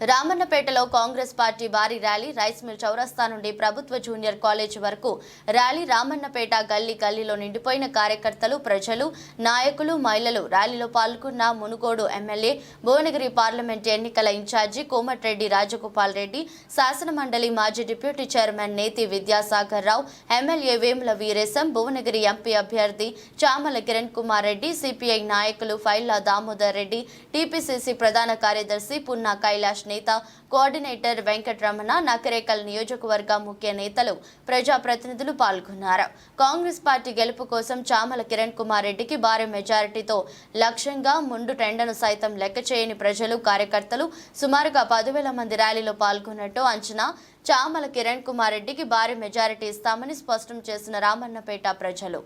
రామన్నపేటలో Congress party భారీ rally rice mill చౌరస్తా నుండి ప్రభుత్వ జూనియర్ కాలేజ్ వరకు ర్యాలీ. రామన్నపేట గల్లీ గల్లీలో నిండిపోయిన కార్యకర్తలు ప్రజలు నాయకులు మహిళలు ర్యాలీలో పాల్గొన్న మునుగోడు ఎమ్మెల్యే భువనగిరి పార్లమెంట్ ఎన్నికల ఇన్ఛార్జి కోమటిరెడ్డి రాజగోపాల్ రెడ్డి శాసన మండలి మాజీ deputy chairman Neti Vidyasagar Rao MLA Vemula Veeresham Bhuvanagiri MP అభ్యర్థి చామల కిరణ్ కుమార్ రెడ్డి సిపిఐ నాయకులు ఫైల్లా దామోదర్ రెడ్డి టీపీసీసీ ప్రధాన కార్యదర్శి పున్నా కైలాష్ నేత కోఆర్డినేటర్ వెంకటరమణ నకరేకల్ నియోజకవర్గ ముఖ్య నేతలు ప్రజాప్రతినిధులు పాల్గొన్నారు. కాంగ్రెస్ పార్టీ గెలుపు కోసం చామల కిరణ్ కుమార్ రెడ్డికి భారీ మెజారిటీతో లక్ష్యంగా ముందు టెండను సైతం లెక్క చేయని ప్రజలు కార్యకర్తలు సుమారుగా పదివేల మంది ర్యాలీలో పాల్గొన్నట్టు అంచనా చామల కిరణ్ కుమార్ రెడ్డికి భారీ మెజారిటీ ఇస్తామని స్పష్టం చేసిన రామన్నపేట ప్రజలు.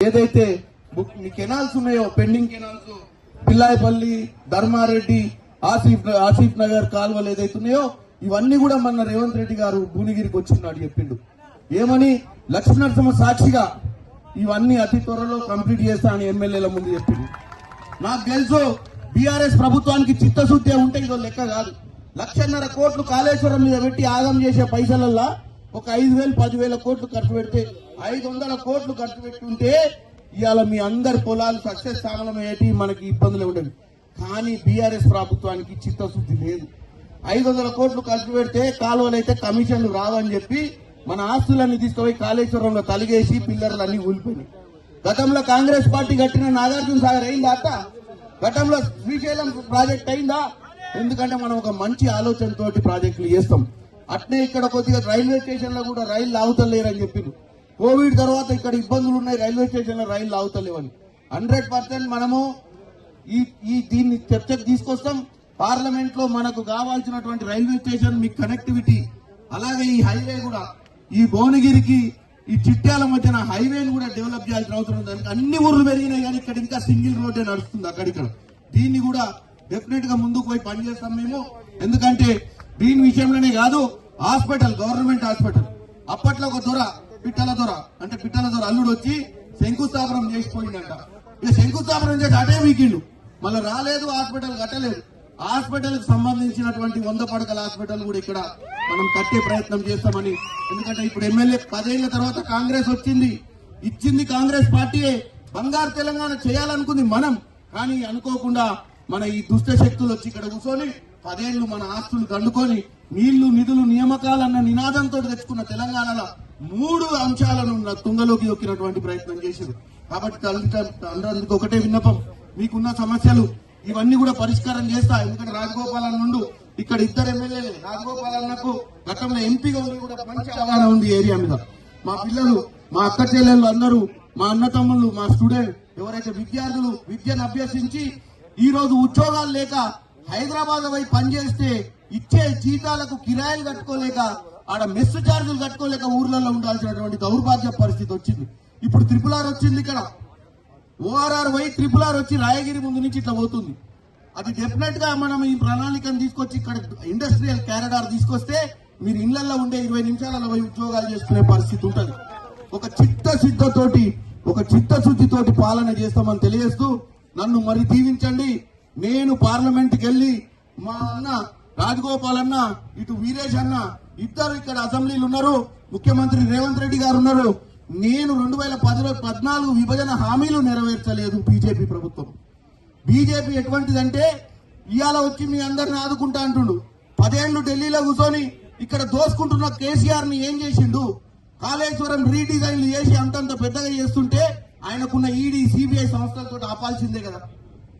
ఏదైతే కెనాల్స్ ఉన్నాయో పెండింగ్ కెనాల్స్ పిల్లాయపల్లి ధర్మారెడ్డి ఆసిఫ్ ఆసిఫ్ నగర్ కాలువలు ఏదైతే ఉన్నాయో ఇవన్నీ కూడా మన రేవంత్ రెడ్డి గారు భువనగిరికి వచ్చినాడు చెప్పిండు. ఏమని? లక్ష్మీనరసింహ సాక్షిగా ఇవన్నీ అతి త్వరలో కంప్లీట్ చేస్తా అని ఎమ్మెల్యేల ముందు చెప్పిండు. నాకు తెలుసు బీఆర్ఎస్ ప్రభుత్వానికి చిత్తశుద్ధి ఉంటే ఇదో లెక్క కాదు. లక్షన్నర కోట్లు కాళేశ్వరం మీద పెట్టి ఆగం చేసే పైసలల్లా ఒక ఐదు వేలు పదివేల కోట్లు ఖర్చు పెడితే ఐదు వందల కోట్లు ఖర్చు పెట్టుంటే ఇవాళ మీ అందరి పొలాలు సక్సెస్ స్థానంలో ఏంటి? మనకి ఇబ్బందులు ఉండేవి. కానీ బీఆర్ఎస్ ప్రభుత్వానికి చిత్తశుద్ధి లేదు. ఐదు వందల కోట్లు ఖర్చు పెడితే కాలువలు అయితే కమిషన్లు రావని చెప్పి మన ఆస్తులన్నీ తీసుకుపోయి కాళేశ్వరంలో తలిగేసి పిల్లర్లు అన్ని ఊలిపోయినాయి. గతంలో కాంగ్రెస్ పార్టీ కట్టిన నాగార్జున సాగర్ అయిందా అత్త? గతంలో శ్రీశైలం ప్రాజెక్ట్ అయిందా? ఎందుకంటే మనం ఒక మంచి ఆలోచనతోటి ప్రాజెక్టులు చేస్తాం. అట్నే ఇక్కడ కొద్దిగా రైల్వే స్టేషన్లో కూడా రైలు ఆగుతలేరని చెప్పింది కోవిడ్ తర్వాత ఇక్కడ ఇబ్బందులు ఉన్నాయి రైల్వే స్టేషన్లో రైలు ఆగుతలేవని హండ్రెడ్ పర్సెంట్ మనము ఈ ఈ దీన్ని చర్చకు తీసుకొస్తాం. పార్లమెంట్లో మనకు కావాల్సినటువంటి రైల్వే స్టేషన్ మీకు కనెక్టివిటీ అలాగే ఈ హైవే కూడా. ఈ భువనగిరికి ఈ చిట్టాల మధ్యన హైవేని కూడా డెవలప్ చేయాల్సిన అవసరం ఉంది. దానికి అన్ని ఊర్లు పెరిగినాయి కానీ ఇక్కడ ఇంకా సింగిల్ రోడ్డే నడుస్తుంది అక్కడిక్కడ. దీన్ని కూడా డెఫినెట్గా ముందుకు పోయి పనిచేస్తాం మేము. ఎందుకంటే దీని విషయంలోనే కాదు హాస్పిటల్ గవర్నమెంట్ హాస్పిటల్. అప్పట్లో ఒక దొర పిట్టల దొర అంటే పిట్టల దొర అల్లుడు వచ్చి శంకుస్థాపనం చేసిపోయిందంట. ఇక శంకుస్థాపనం చేసి అటే వీకిండు మళ్ళీ రాలేదు హాస్పిటల్ కట్టలేదు. హాస్పిటల్ సంబంధించినటువంటి వంద పడకల హాస్పిటల్ కూడా ఇక్కడ మనం కట్టే ప్రయత్నం చేస్తామని. ఎందుకంటే ఇప్పుడు ఎమ్మెల్యే పదేళ్ళ తర్వాత కాంగ్రెస్ వచ్చింది. ఇచ్చింది కాంగ్రెస్ పార్టీయే. బంగారు తెలంగాణ చేయాలనుకుంది మనం. కానీ అనుకోకుండా మన ఈ దుష్ట శక్తులు వచ్చి ఇక్కడ కూర్చొని పదేళ్ళు మన ఆస్తులు దండుకొని నీళ్ళు నిధులు నియామకాలన్న నినాదంతో తెచ్చుకున్న తెలంగాణలో మూడు అంశాలను తుంగలోకి దొక్కినటువంటి ప్రయత్నం చేసింది కాబట్టి తల్లిదండ్రులకు ఒకటే విన్నపం. మీకున్న సమస్యలు ఇవన్నీ కూడా పరిష్కారం చేస్తా. ఎందుకంటే రాజగోపాలన్ నుండి ఇక్కడ ఇద్దరు ఎమ్మెల్యేలు. రాజగోపాలన్నకు గతంలో ఎంపీగా ఉండి కూడా మంచి అవగాహన ఉంది ఏరియా మీద. మా పిల్లలు మా అక్క చెల్లెళ్ళు అందరూ మా అన్న తమ్ముళ్ళు మా స్టూడెంట్ ఎవరైతే విద్యార్థులు విద్యను అభ్యసించి ఈ రోజు ఉద్యోగాలు లేక హైదరాబాద్ పోయి పనిచేస్తే ఇచ్చే జీతాలకు కిరాయిలు కట్టుకోలేక ఆడ మెస్సు ఛార్జీలు కట్టుకోలేక ఊర్లలో ఉండాల్సినటువంటి దౌర్భాగ్య పరిస్థితి వచ్చింది. ఇప్పుడు త్రిపుల్ ఆర్ వచ్చింది ఇక్కడ. ఓఆర్ఆర్ వై ట్రిపుల్ ఆర్ వచ్చి రాయగిరి ముందు నుంచి ఇట్లా పోతుంది. అది డెఫినెట్గా మనం ఈ ప్రణాళికను తీసుకొచ్చి ఇక్కడ ఇండస్ట్రియల్ క్యారిడార్ తీసుకొస్తే మీరు ఇళ్ళలో ఉండే ఇరవై నిమిషాలలో పోయి ఉద్యోగాలు చేసుకునే పరిస్థితి ఉంటుంది. ఒక చిత్తశుద్ధతోటి ఒక చిత్తశుద్ధితోటి పాలన చేస్తామని తెలియజేస్తూ నన్ను మరి దీవించండి. నేను పార్లమెంట్కి వెళ్ళి మా అన్న రాజగోపాల్ అన్న ఇటు వీరేష్ అన్న ఇద్దరు ఇక్కడ అసెంబ్లీలు ఉన్నారు. ముఖ్యమంత్రి రేవంత్ రెడ్డి గారు ఉన్నారు. నేను రెండు వేల పదిలో పద్నాలుగు విభజన హామీలు నెరవేర్చలేదు బీజేపీ ప్రభుత్వం. బీజేపీ ఎటువంటిదంటే ఇవాళ వచ్చి మీ అందరిని ఆదుకుంటా అంటుండు. పదేళ్ళు ఢిల్లీలో కూర్చొని ఇక్కడ దోసుకుంటున్న కేసీఆర్ని ఏం చేసిండు? కాళేశ్వరం రీడిజైన్లు చేసి అంతంత పెద్దగా చేస్తుంటే ఆయనకున్న ఈడీ సిబిఐ సంస్థలతో ఆపాల్సిందే కదా.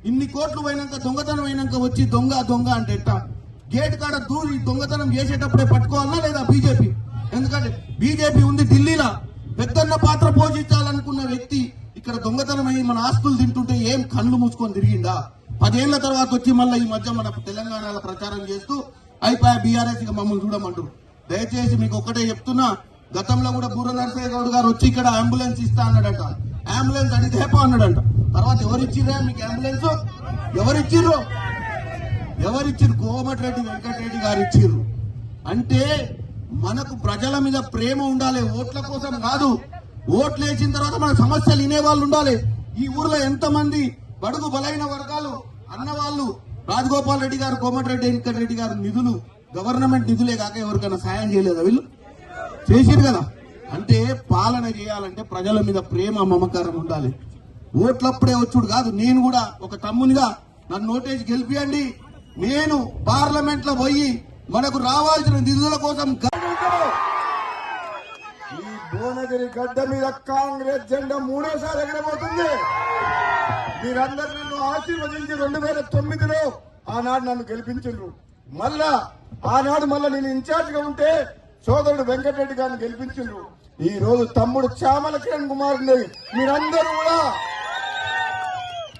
ఇన్ని కోట్లు పోయినాక దొంగతనం అయినాక వచ్చి దొంగ దొంగ అంటే ఎట్టా? గేట్ కాడ దూరి దొంగతనం చేసేటప్పుడే పట్టుకోవాలా లేదా బీజేపీ? ఎందుకంటే బీజేపీ ఉంది ఢిల్లీలో. పెద్దన్న పాత్ర పోషించాలనుకున్న వ్యక్తి ఇక్కడ దొంగతనం అయ్యి మన ఆస్తులు తింటుంటే ఏం కళ్ళు మూసుకొని తిరిగిందా? పదేళ్ళ తర్వాత వచ్చి మళ్ళీ ఈ మధ్య మన తెలంగాణలో ప్రచారం చేస్తూ అయిపోయా బీఆర్ఎస్ ఇక మమ్మల్ని చూడమంటారు. దయచేసి మీకు ఒక్కటే చెప్తున్నా గతంలో కూడా బూర నరసయ్య గౌడ్ గారు వచ్చి ఇక్కడ అంబులెన్స్ ఇస్తా అన్నాడట. అంబులెన్స్ అడిగితే అన్నాడంట. తర్వాత ఎవరిచ్చిర్రా? మీకు అంబులెన్స్? ఎవరిచ్చిర్రు? ఎవరిచ్చిర్రు? కోమటిరెడ్డి వెంకటరెడ్డి గారు ఇచ్చిర్రు అంటే మనకు ప్రజల మీద ప్రేమ ఉండాలి ఓట్ల కోసం కాదు. ఓట్లు వేసిన తర్వాత మన సమస్యలు వినే వాళ్ళు ఉండాలి. ఈ ఊర్లో ఎంతమంది బడుగు బలైన వర్గాలు అన్నవాళ్ళు రాజగోపాల్ రెడ్డి గారు కోమటిరెడ్డి వెంకట రెడ్డి గారు నిధులు గవర్నమెంట్ నిధులే కాక ఎవరికైనా సాయం చేయలేదా వీళ్ళు? చేసిరు కదా. అంటే పాలన చేయాలంటే ప్రజల మీద ప్రేమ మమకారం ఉండాలి. ఓట్లప్పుడే వచ్చుడు కాదు. నేను కూడా ఒక తమ్మునిగా నన్ను నోటీస్ గెలిపియండి. నేను పార్లమెంట్లో పోయి మనకు రావాల్సిన నిధుల కోసం ఈ భువనగిరి గడ్డ మీద కాంగ్రెస్ జెండా మూడోసారి ఎగరబోతుంది. మీరందరూ నన్ను ఆశీర్వదించి రెండు వేల తొమ్మిదిలో ఆనాడు నన్ను గెలిపించారు మళ్ళా ఆనాడు మళ్ళా నేను ఇన్ఛార్జ్గా ఉంటే సోదరుడు వెంకటరెడ్డి గారిని గెలిపించారు ఈ రోజు తమ్ముడు చామల కిరణ్ కుమార్ మీరందరూ కూడా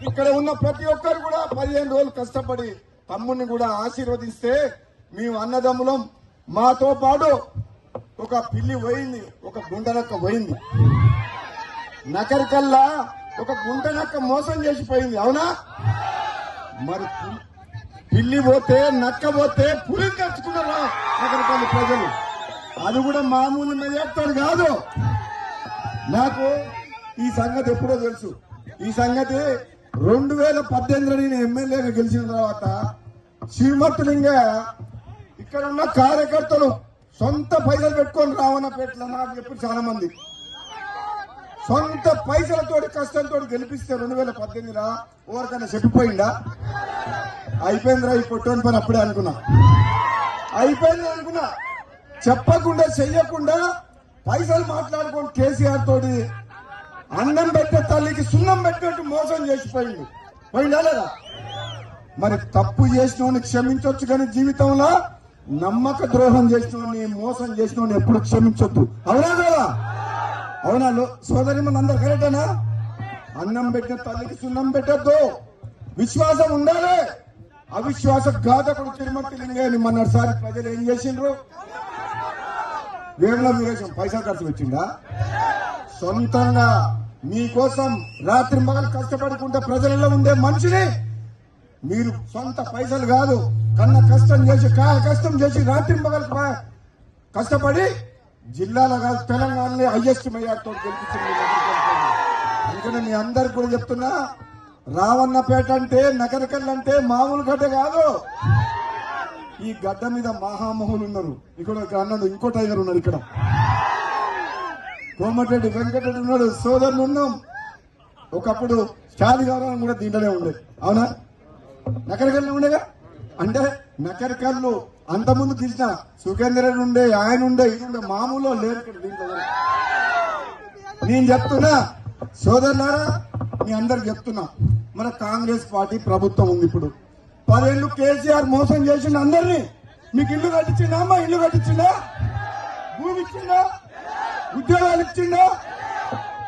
ఇక్కడ ఉన్న ప్రతి ఒక్కరు కూడా పదిహేను రోజులు కష్టపడి తమ్ముడిని కూడా ఆశీర్వదిస్తే మేము అన్నదమ్ములం మాతో పాటు ఒక పిల్లి పోయింది ఒక గుండెనక్క పోయింది. నకరికల్లా ఒక గుంటనక్క మోసం చేసిపోయింది అవునా? మరి పిల్లి పోతే నక్క పోతే పులిని తెచ్చుకున్నారా నకరికల్లి ప్రజలు? అది కూడా మామూలు మెజార్టీ కాదు. నాకు ఈ సంగతి ఎప్పుడో తెలుసు. ఈ సంగతి రెండు వేల పద్దెనిమిదిలో నేను ఎమ్మెల్యేగా గెలిచిన తర్వాత శ్రీమతులింగ ఇక్కడ ఉన్న కార్యకర్తలు సొంత పైసలు పెట్టుకొని రావణపేటలో నాకు ఎప్పుడు చాలా మంది సొంత పైసలతో కష్టంతో గెలిపిస్తే రెండు వేల పద్దెనిమిదిలో ఎవరికైనా చెప్పిపోయిందా? అయిపోయిందిరా ఈ పొట్టోని పని అప్పుడే అనుకున్నా. అయిపోయింది అనుకున్నా. చెప్పకుండా చెయ్యకుండా పైసలు మాట్లాడుకొని కేసీఆర్ తోటి అన్నం పెట్టే తల్లికి సున్నం పెట్టినట్టు మోసం చేసిపోయింది. పోయిందా లేదా? మరి తప్పు చేసిన క్షమించవచ్చు కానీ జీవితంలో నమ్మక ద్రోహం చేసిన మోసం చేసిన ఎప్పుడు క్షమించొద్దు. అవునా కదా అవునా సోదరి మన అందరు కరెక్టేనా? అన్నం పెట్టిన తల్లికి సున్నం పెట్టద్దు. విశ్వాసం ఉండాలి. అవిశ్వాస ఘాతకుడు తిరుమతి లింగని మొన్నటిసారి ప్రజలు ఏం చేసిండ్రు? వేముల వీరేశం పైసలు ఖర్చు పెట్టిందా సొంతంగా మీకోసం రాత్రి మగలు కష్టపడుకుంటే ప్రజలలో ఉండే మనిషిని మీరు సొంత పైసలు కాదు కన్న కష్టం చేసి కాయ కష్టం చేసి రాత్రి కష్టపడి జిల్లాలో కాదు తెలంగాణలో హైయెస్ట్ మెజార్టీతో గెలిపించింది అందుకని మీ అందరికి కూడా చెప్తున్నా రావన్నపేట అంటే నగరకల్ అంటే మామూలు గడ్డ కాదు. ఈ గడ్డ మీద మహామహులు ఉన్నారు. ఇక్కడ అన్నాడు ఇంకో టైగర్ ఉన్నాడు ఇక్కడ. కోమటిరెడ్డి వెంకటరెడ్డి ఉన్నాడు సోదరులు ఉన్నాం. ఒకప్పుడు స్టాలి గౌరవం కూడా దీంట్లోనే ఉండేది అవునా? నకరికల్లు ఉండేగా? అంటే నకరికల్లు అంత ముందు తీసిన సుఖేంద్రుడు ఉండే ఆయన ఉండే ఇది ఉండే మామూలు లేరు నేను చెప్తున్నా సోదరులారా మీ అందరు చెప్తున్నా. మన కాంగ్రెస్ పార్టీ ప్రభుత్వం ఉంది ఇప్పుడు. పదేళ్ళు కేసీఆర్ మోసం చేసిన అందరినీ. మీకు ఇల్లు కట్టించిందా అమ్మా? ఇల్లు కట్టించిందా భూమి ఇచ్చిందా ఉద్యోగాలు ఇచ్చిందా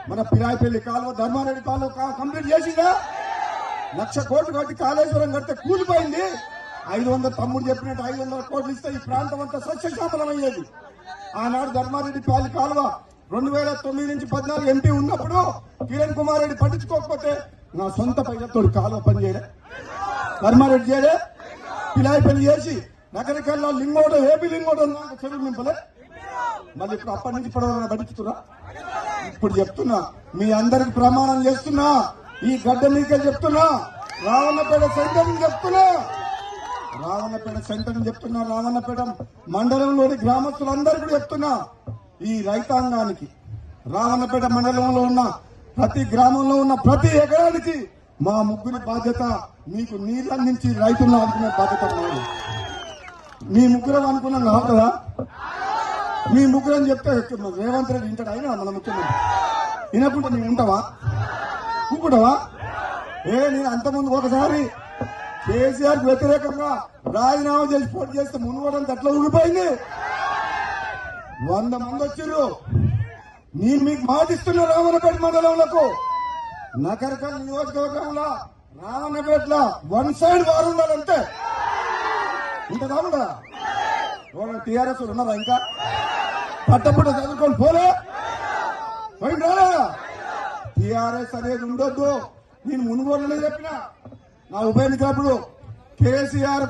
మన పిరాయిపల్లి కాలువ ధర్మారెడ్డి కాలువ కా- కంప్లీట్ చేసిందా లక్ష కోట్లు కట్టి కాళేశ్వరం కడితే కూలిపోయింది. ఐదు వందల తమ్ముడు చెప్పినట్టు ఐదు వందల కోట్లు ఇస్తే ఈ ప్రాంతం అంతా సస్యశామలం అయ్యేది. ఆనాడు ధర్మారెడ్డి పాలి కాలువ రెండు వేల తొమ్మిది నుంచి పద్నాలుగు ఎంపీ ఉన్నప్పుడు కిరణ్ కుమార్ రెడ్డి పట్టించుకోకపోతే నా సొంత పైసలతో కాలువ పని చేయలే. ధర్మారెడ్డి చేయడే పిలాయి పని చేసి నగరికల్లా లింగోడు ఏపీ లింగోడు నాకు చెరువు నింపలే. మళ్ళీ ఇప్పుడు అప్పటి నుంచి ఇప్పటి పట్టించుతున్నా ఇప్పుడు చెప్తున్నా మీ అందరికి ప్రమాణం చేస్తున్నా ఈ గడ్డ మీకే చెప్తున్నా రావణపేట సైతం అని చెప్తున్నా. రావణపేట సెంటర్ చెప్తున్నా రావణపేట మండలంలోని గ్రామస్తులందరికీ కూడా చెప్తున్నా ఈ రైతాంగానికి రావణపేట మండలంలో ఉన్న ప్రతి గ్రామంలో ఉన్న ప్రతి ఎకరానికి మా ముగ్గురి బాధ్యత మీకు నీళ్ళు అందించి రైతులను ఆదుకునే బాధ్యత మాది. మీ ముగ్గురం అనుకున్నాం కావట్లేదా మీ ముగ్గురం చెప్తే రేవంత్ రెడ్డి వింటాడు అయినా మన ముఖ్యమంత్రి. వినకుండా నేను ఉంటావా కూకుంటావా ఏ నేను అంతకుముందు ఒకసారి కేసీఆర్ వ్యతిరేకంగా రాజీనామా చేసి పోటీ చేస్తే మునుగోడంత ఎట్లా ఊగిపోయింది? వంద మంది వచ్చిర్రు. నేను మీకు మాటిస్తున్న రామన్నపేట మండలంలో నకరకల్ నియోజకవర్గంలో రామన్నపేటలో వన్ సైడ్ వారు ఉండాలంటే. ఉంటుందా ఉండదా టీఆర్ఎస్ ఉన్నారా ఇంకా? పట్టపుట్ట చదువుకొని పోలే. పోయిందా టీఆర్ఎస్ అనేది ఉండొద్దు. నేను మునుగోడలే చెప్పినా. ఆ ఉప ఎన్నికలప్పుడు కేసీఆర్